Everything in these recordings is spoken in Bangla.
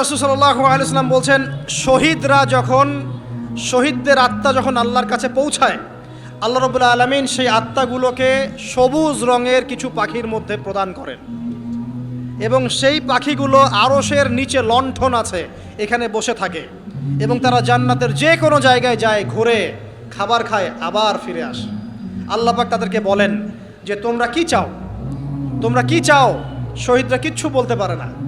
রসুসাল্লাহ বলছেন, শহীদরা যখন, শহীদদের আত্মা যখন আল্লাহর কাছে পৌঁছায়, আল্লাহ রবুল্লা আলমিন সেই আত্মাগুলোকে সবুজ রঙের কিছু পাখির মধ্যে প্রদান করেন। এবং সেই পাখিগুলো আরসের নিচে লণ্ঠন আছে, এখানে বসে থাকে। এবং তারা জান্নাতের যে কোনো জায়গায় যায়, ঘুরে, খাবার খায়, আবার ফিরে আসে। আল্লাহ পাক তাদেরকে বলেন যে, তোমরা কি চাও? তোমরা কি চাও? শহীদরা কিচ্ছু বলতে পারে না।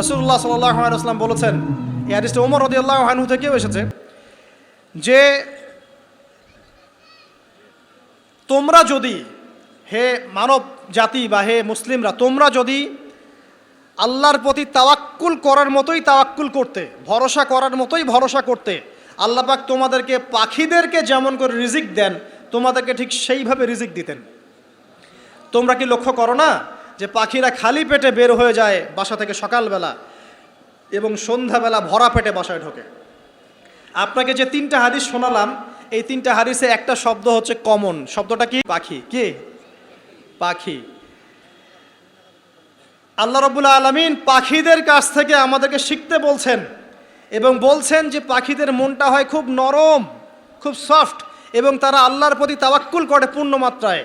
রসুল্লাহ সাল্লাম বলেছেন, এই হাদিসটা ওমর রদি আল্লাহ হানহু থেকেও এসেছে যে, তোমরা যদি হে মানব জাতি বা হে মুসলিমরা, তোমরা যদি আল্লাহর প্রতি তাওয়াক্কুল করার মতোই তাওয়াক্কুল করতে, ভরসা করার মতোই ভরসা করতে, আল্লাহ পাক তোমাদেরকে পাখিদেরকে যেমন করে রিজিক দেন, তোমাদেরকে ঠিক সেইভাবে রিজিক দিতেন। তোমরা কি লক্ষ্য করো না যে পাখিরা খালি পেটে বের হয়ে যায় বাসা থেকে সকালবেলা এবং সন্ধ্যাবেলা ভরা পেটে বাসায় ঢোকে। আপনাকে যে তিনটা হাদিস শোনালাম, এই তিনটা হাদিসে একটা শব্দ হচ্ছে কমন। শব্দটা কি? পাখি। কি? পাখি। আল্লাহ রবুল্লা আলমিন পাখিদের কাছ থেকে আমাদেরকে শিখতে বলছেন এবং বলছেন যে পাখিদের মনটা হয় খুব নরম, খুব সফট এবং তারা আল্লাহর প্রতি তাওয়াক্কুল করে পূর্ণ মাত্রায়।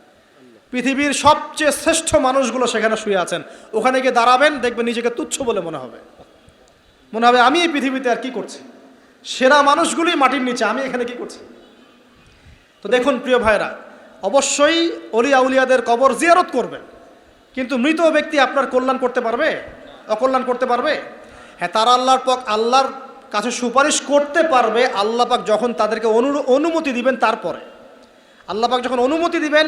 পৃথিবীর সবচেয়ে শ্রেষ্ঠ মানুষগুলো সেখানে শুয়ে আছেন। ওখানে গিয়ে দাঁড়াবেন, দেখবেন নিজেকে তুচ্ছ বলে মনে হবে। মনে হবে, আমি এই পৃথিবীতে আর কি করছি? সেরা মানুষগুলি মাটির নিচে, আমি এখানে কি করছি? তো দেখুন প্রিয় ভাইরা অবশ্যই অলি আউলিয়াদের কবর জিয়ারত করবেন। কিন্তু মৃত ব্যক্তি আপনার কল্যাণ করতে পারবে? অকল্যাণ করতে পারবে? হ্যাঁ তারা আল্লাহর পক, আল্লাহর কাছে সুপারিশ করতে পারবে, আল্লাহ পাক যখন তাদেরকে অনুমতি দিবেন তারপরে। আল্লাহ পাক যখন অনুমতি দিবেন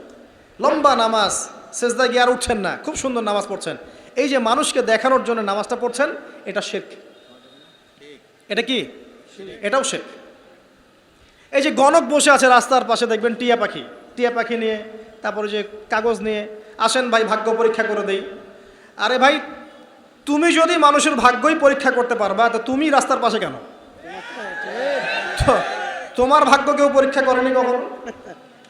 লম্বা নামাজ, সেজদা গিয়ে আর উঠছেন না, খুব সুন্দর নামাজ পড়ছেন। এই যে মানুষকে দেখানোর জন্য নামাজটা পড়ছেন, এটা শেখ এটা কি? এটাও শেখ এই যে গণক বসে আছে রাস্তার পাশে, দেখবেন টিয়া পাখি। টিয়া পাখি নিয়ে, তারপরে যে কাগজ নিয়ে, আসেন ভাই, ভাগ্য পরীক্ষা করে দেই। আরে ভাই, তুমি যদি মানুষের ভাগ্যই পরীক্ষা করতে পারবা, তো তুমি রাস্তার পাশে কেন? তোমার ভাগ্য কেউ পরীক্ষা করেনি কখনো?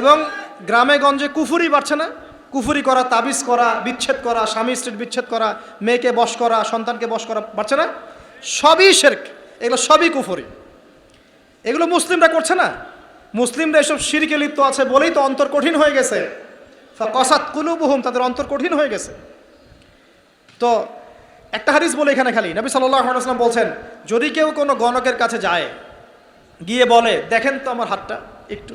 এবং গ্রামে গঞ্জে কুফুরি বাড়ছে না? কুফুরি করা, তাবিজ করা, বিচ্ছেদ করা, স্বামী স্ত্রীর বিচ্ছেদ করা, মেয়েকে বশ করা, সন্তানকে বশ করা বাড়ছে না? সবই শেরক। এগুলো সবই কুফুরি। এগুলো মুসলিমরা করছে না? মুসলিমরা এসব শিরকে লিপ্ত আছে বলেই তো অন্তর কঠিন হয়ে গেছে। কসাত কুলুবহুম, তাদের অন্তর কঠিন হয়ে গেছে। তো একটা হাদিস বলে এখানে খালি। নবী সাল্লাম বলছেন, যদি কেউ কোনো গণকের কাছে যায়, গিয়ে বলে, দেখেন তো আমার হাতটা একটু।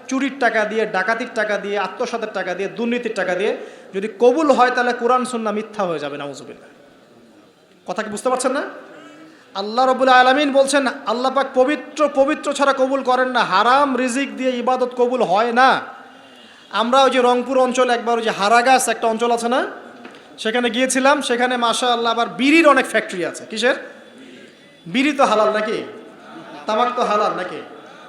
চুরির টাকা দিয়ে, ডাকাতির টাকা দিয়ে, আত্মসাতের টাকা দিয়ে, দুর্নীতির টাকা দিয়ে যদি কবুল হয় তাহলে কোরআন সুন্না মিথ্যা হয়ে যাবে, নাউজুবিল্লাহ। কথা কি বুঝতে পারছেন না? আল্লাহ রবুল আলমিন বলছেন, আল্লাহ পাক পবিত্র পবিত্র ছাড়া কবুল করেন না, হারাম রিজিক দিয়ে ইবাদত কবুল হয় না। আমরা ওই যে রংপুর অঞ্চলে, একবার ওই যে হারাগাছ একটা অঞ্চল আছে না? সেখানে গিয়েছিলাম, সেখানে মাশা আল্লাহ আবার বিড়ির অনেক ফ্যাক্টরি আছে। কিসের? বিড়ি তো হালাল নাকি? তামাক তো হালাল নাকি?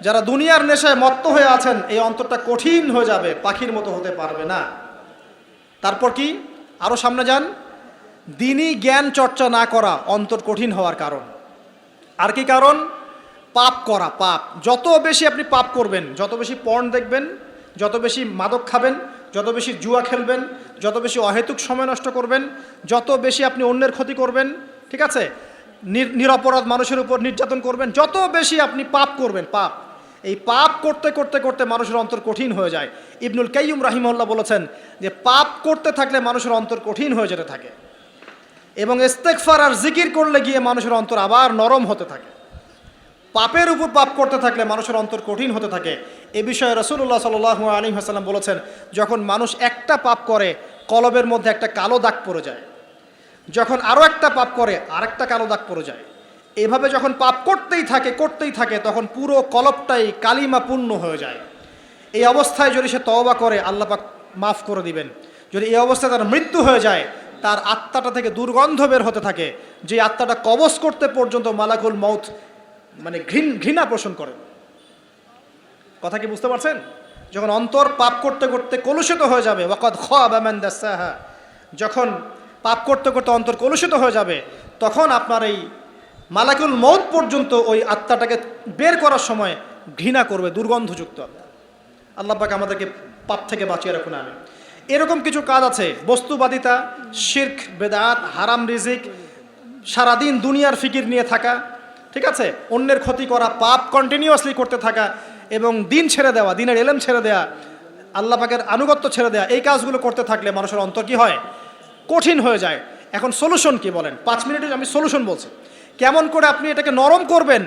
যারা দুনিয়ার নেশায় মত্ত হয়ে আছেন, এই অন্তরটা কঠিন হয়ে যাবে, পাখির মতো হতে পারবে না। তারপর কি? আরও সামনে যান। দিনই জ্ঞান চর্চা না করা অন্তর কঠিন হওয়ার কারণ। আর কি কারণ? পাপ করা, পাপ। যত বেশি আপনি পাপ করবেন, যত বেশি পর্ন দেখবেন, যত বেশি মাদক খাবেন, যত বেশি জুয়া খেলবেন, যত বেশি অহেতুক সময় নষ্ট করবেন, যত বেশি আপনি অন্যের ক্ষতি করবেন, ঠিক আছে? নির- নিরপরাধ মানুষের উপর নির্যাতন করবেন, যত বেশি আপনি পাপ করবেন, পাপ। এই পাপ করতে করতে করতে মানুষের অন্তর কঠিন হয়ে যায়। ইবনুল কাইয়ুম রাহিমউল্লাহ বলেছেন যে, পাপ করতে থাকলে মানুষের অন্তর কঠিন হয়ে যেতে থাকে এবং ইস্তেকফার আর জিকির করলে গিয়ে মানুষের অন্তর আবার নরম হতে থাকে। পাপের উপর পাপ করতে থাকলে মানুষের অন্তর কঠিন হতে থাকে। এ বিষয়ে রসুল্লাহ সাল আলী হাসাল্লাম বলেছেন, যখন মানুষ একটা পাপ করে, কলবের মধ্যে একটা কালো দাগ পড়ে যায়। যখন আরও একটা পাপ করে, আরেকটা কালো দাগ পড়ে যায়। এভাবে যখন পাপ করতেই থাকে করতেই থাকে, তখন পুরো কলবটাই কালিমাপূর্ণ হয়ে যায়। এই অবস্থায় যদি সে তওবা করে, আল্লাহ পাক মাফ করে দিবেন। যদি এই অবস্থায় তার মৃত্যু হয়ে যায়, তার আত্মাটা থেকে দুর্গন্ধ বের হতে থাকে, যে আত্মাটা কবজ করতে পর্যন্ত মালাকুল মৌত মানে ঘৃণ, ঘৃণা পোষণ করে কথা কি বুঝতে পারছেন? যখন অন্তর পাপ করতে করতে কলুষিত হয়ে যাবে, ওয়াকদ খান দাসাহা, যখন পাপ করতে করতে অন্তর কলুষিত হয়ে যাবে, তখন আপনার এই মালাকুল মৌত পর্যন্ত ওই আত্মাটাকে বের করার সময় ঘৃণা করবে, দুর্গন্ধযুক্ত। আল্লাহ পাক আমাদেরকে পাপ থেকে বাঁচিয়ে রাখুন আমি এরকম কিছু কাজ আছে, বস্তুবাদিতা, শির্ক, বেদাত, হারাম রিজিক, সারাদিন দুনিয়ার ফিকির নিয়ে থাকা, ঠিক আছে? অন্যের ক্ষতি করা, পাপ কন্টিনিউয়াসলি করতে থাকা এবং দিন ছেড়ে দেওয়া, দিনের এলেম ছেড়ে দেওয়া আল্লাহ পাকের আনুগত্য ছেড়ে দেওয়া এই কাজগুলো করতে থাকলে মানুষের অন্তর কি হয়? কঠিন হয়ে যায়। এখন সলিউশন কি বলেন? পাঁচ মিনিটে আমি সলিউশন বলছি। কেমন করে আপনি এটাকে নরম করবেন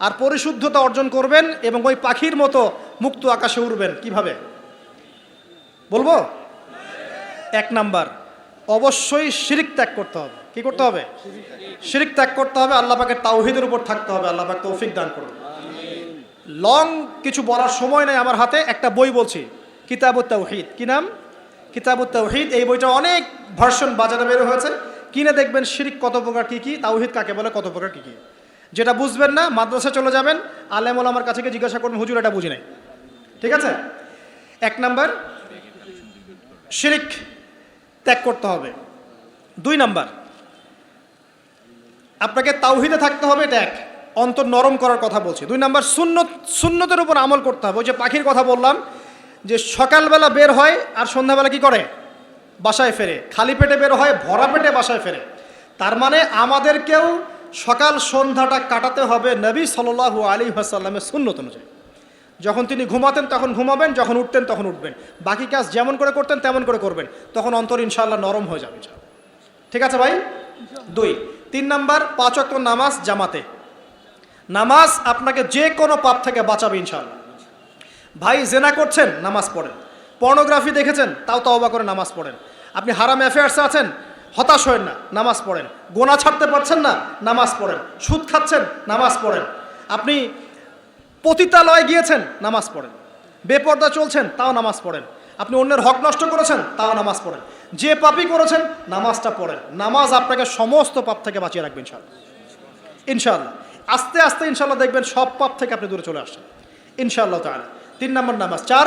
আর পরিশুদ্ধতা অর্জন করবেন এবং ওই পাখির মতো মুক্ত আকাশে উড়বেন, কীভাবে? বলব? এক নাম্বার, অবশ্যই শিরিক ত্যাগ করতে হবে। কি করতে হবে? শিরিক ত্যাগ করতে হবে, আল্লাহ পাকের তাওহিদের উপর থাকতে হবে, আল্লাহ পাক তৌফিক দান করুন। লং কিছু বলার সময় নেই আমার হাতে, একটা বই বলছি, কিতাবুত তাওহিদ। কি নাম? কিতাবুত তাওহিদ, এই বইটা অনেক ভার্সন বাজারে বের হয়েছে। কিনে দেখবেন শিরিক কত প্রকার কী কী, তাওহিদ কাকে বলে, কত প্রকার কী কী। যেটা বুঝবেন না মাদ্রাসা চলে যাবেন আলেমুল আমার কাছে জিজ্ঞাসা করবেন হুজুর, এটা বুঝি নাই? ঠিক আছে? এক নাম্বার, শিরিক ত্যাগ করতে হবে। দুই নাম্বার, আপনাকে তাওহিদে থাকতে হবে, এটা এক। অন্তর নরম করার কথা বলছি। দুই নাম্বার, সুন্নত, সুন্নতের উপর আমল করতে হবে। ওই যে পাখির কথা বললাম, যে সকালবেলা বের হয় আর সন্ধ্যাবেলা কি করে? বাসায় ফেরে, খালি পেটে বের হয়, ভরা পেটে বাসায় ফেরে। তার মানে আমাদেরকেও সকাল সন্ধ্যাটা কাটাতে হবে নবী সাল্লাল্লাহু আলী আসাল্লামের সুন্নত অনুযায়ী। যখন তিনি ঘুমাতেন তখন ঘুমাবেন, যখন উঠতেন তখন উঠবেন। বাকি কাজ যেমন করে করতেন তেমন করে করবেন। তখন অন্তর ইনশাল্লাহ নরম হয়ে যাবে ঠিক আছে ভাই? দুই। তিন নাম্বার, পাঁচ অক্ট নামাজ জামাতে। নামাজ আপনাকে যে কোনো পাপ থেকে বাঁচাবে ইনশাল্লাহ ভাই, জেনা করছেন, নামাজ পড়েন। পর্নোগ্রাফি দেখেছেন? তাও তওবা করে নামাজ পড়েন। আপনি হারাম অ্যাফেয়ার্সে আছেন? হতাশ হয়েন না, নামাজ পড়েন। গোনা ছাড়তে পারছেন না, নামাজ পড়েন। সুদ খাচ্ছেন, নামাজ পড়েন। আপনি পতিতালয়ে গিয়েছেন, নামাজ পড়েন। বেপর্দা চলছেন, তাও নামাজ পড়েন। আপনি অন্যের হক নষ্ট করেছেন, তাও নামাজ পড়েন। যে পাপই করেছেন, নামাজটা পড়েন। নামাজ আপনাকে সমস্ত পাপ থেকে বাঁচিয়ে রাখবে ইনশাল্লাহ ইনশাল্লাহ আস্তে আস্তে ইনশাল্লাহ দেখবেন সব পাপ থেকে আপনি দূরে চলে আসছেন। ইনশাআল্লাহ তাহলে তিন নম্বর নামাজ। চার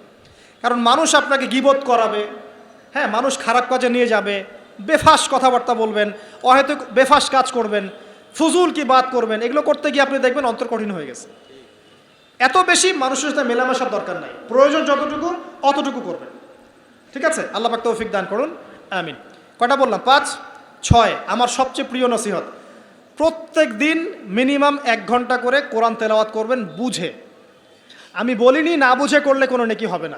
কারণ মানুষ আপনাকে গিবত করাবে। হ্যাঁ মানুষ খারাপ কাজে নিয়ে যাবে। বেফাস কথাবার্তা বলবেন, অহেতুক বেফাস কাজ করবেন, ফুজুল কি বাদ করবেন, এগুলো করতে গিয়ে আপনি দেখবেন অন্তর কঠিন হয়ে গেছে। এত বেশি মানুষের সাথে মেলামেশার দরকার নাই। প্রয়োজন যতটুকু, অতটুকু করবেন। ঠিক আছে? আল্লাহ পাক তৌফিক দান করুন। আমিন। কটা বললাম? পাঁচ, ছয়, আমার সবচেয়ে প্রিয় নসিহত। প্রত্যেক দিন মিনিমাম এক ঘণ্টা করে কোরআন তেলাওয়াত করবেন, বুঝে। আমি বলিনি না বুঝে করলে কোনো নেকি হবে না।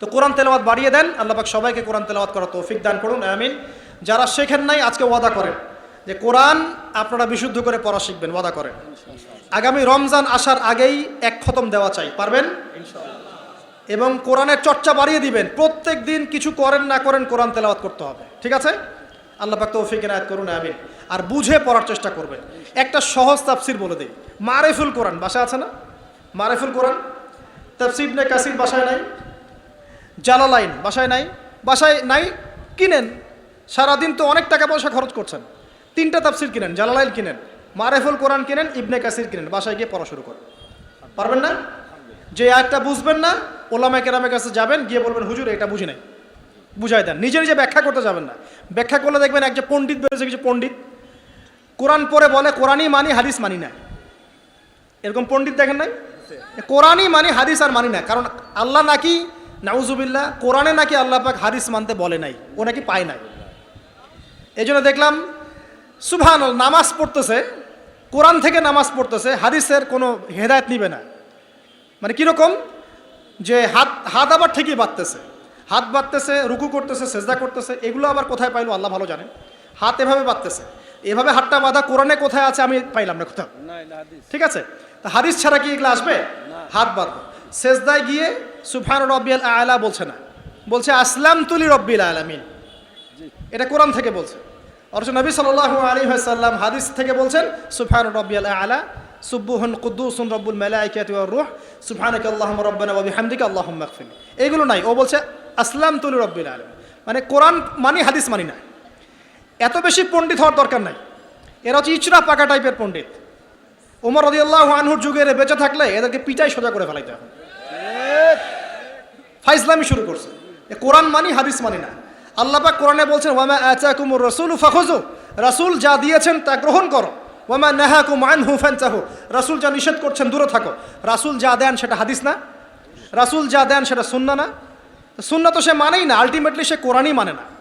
তো কোরআন তেলাওয়াত বাড়িয়ে দেন আল্লাপাক সবাইকে কোরআন তেলাওয়াত করা তৌফিক দান করুন, আমিন। যারা শেখেন নাই, আজকে ওয়াদা করেন যে কোরআন আপনারা বিশুদ্ধ করে পড়া শিখবেন, ওয়াদা করেন। আগামী রমজান আসার আগেই এক খতম দেওয়া চাই, পারবেন? এবং কোরআনের চর্চা বাড়িয়ে দিবেন, প্রত্যেক দিন কিছু করেন না করেন কোরআন তেলাওয়াত করতে হবে, ঠিক আছে? আল্লাহ পাক তৌফিক এনায়াত করুন, আমিন। আর বুঝে পড়ার চেষ্টা করবেন। একটা সহজ তাফসির বলে দিই, মারেফুল কোরআন, বাসায় আছে না? মারেফুল কোরআন? তাফসির নে কাসির বাসায় নাই? জালালাইন বাসায় নাই বাসায় নাই, কিনেন। সারাদিন তো অনেক টাকা পয়সা খরচ করছেন। তিনটা তাফসির কিনেন জালালাইন কিনেন, মারেফুল কোরআন কিনেন, ইবনে কাসির কিনেন, বাসায় গিয়ে পড়া শুরু করেন। পারবেন না? যে আয়াতটা বুঝবেন না ওলামা কেরামের কাছে যাবেন, গিয়ে বলবেন, হুজুর, এটা বুঝি নাই। বুঝাই দেন। নিজে নিজে ব্যাখ্যা করতে যাবেন না। ব্যাখ্যা করলে দেখবেন একজন পণ্ডিত বেরোছে, কিছু পণ্ডিত। কোরআন পরে বলে, কোরআনই মানি, হাদিস মানি না। এরকম পণ্ডিত দেখেন নাই? কোরআনই মানি, হাদিস আর মানি না। কারণ আল্লাহ নাকি নাউজুবিল্লাহ কোরআনে নাকি আল্লাহ পাক হাদিস মানতে বলে নাই ও নাকি পায় নাই। এই জন্য দেখলাম সুভান নামাজ পড়তেছে কোরআন থেকে নামাজ পড়তেছে হাদিসের কোনো হেদায়ত নিবে না। মানে কীরকম যে হাত হাত আবার ঠিকই বাঁধতেছে। হাত বাঁধতেছে রুকু করতেছে সেজদা করতেছে এগুলো আবার কোথায় পাইলো আল্লাহ ভালো জানেন। হাত এভাবে বাঁধতেছে। এভাবে হাতটা বাঁধা কোরআনে কোথায় আছে আমি পাইলাম না কোথাও। ঠিক আছে? তা হাদিস ছাড়া কি এগুলো আসবে? হাত বাঁধবো। সেজদায় গিয়ে সুফান রব্বিয়াল আলা বলছে না। বলছে আসলাম তুলি রব্বিল আলামিন। এটা কোরআন থেকে বলছে। অথচ নবী সাল্লাহ আলী সাল্লাম হাদিস থেকে বলছেন সুফান রব্বিয়াল আলা সুব্বুহন কুদ্দুসুন রব্বুল মালাইকাতি ওয়ার রূহ, সুবহানাক আল্লাহুম্মা রাব্বানা ওয়া বিহামদিকা আল্লাহুম্মা ইগফির এগুলো নাই। ও বলছে আসলাম তুলি রব্বিল আলামিন। মানে কোরআন মানি, হাদিস মানি না। এত বেশি পণ্ডিত হওয়ার দরকার নাই। এরা হচ্ছে ইচড়া পাকা টাইপের পণ্ডিত। ওমর রদিয়াল্লাহ আনহুর যুগে বেঁচে থাকলে এদেরকে পিটাই সোজা করে ফেলাইতে ঠিক ফাইজলামি শুরু করছে। কোরআন মানি, হাদিস মানি না। আল্লাহ পাক কোরআনে বলছেন, ওয়ামা আচাকুমুর রসুল ফাখুজু রাসূল যা দিয়েছেন তা গ্রহণ করো। ওয়ামা নাহাকুম আনহু ফানতাহু। রাসূল যা নিষেধ করছেন দূরে থাকো। রাসূল যা দেন সেটা হাদিস না। রাসুল যা দেন সেটা সুন্না না। সুন্না তো সে মানেই না। আলটিমেটলি সে কোরআনই মানে না।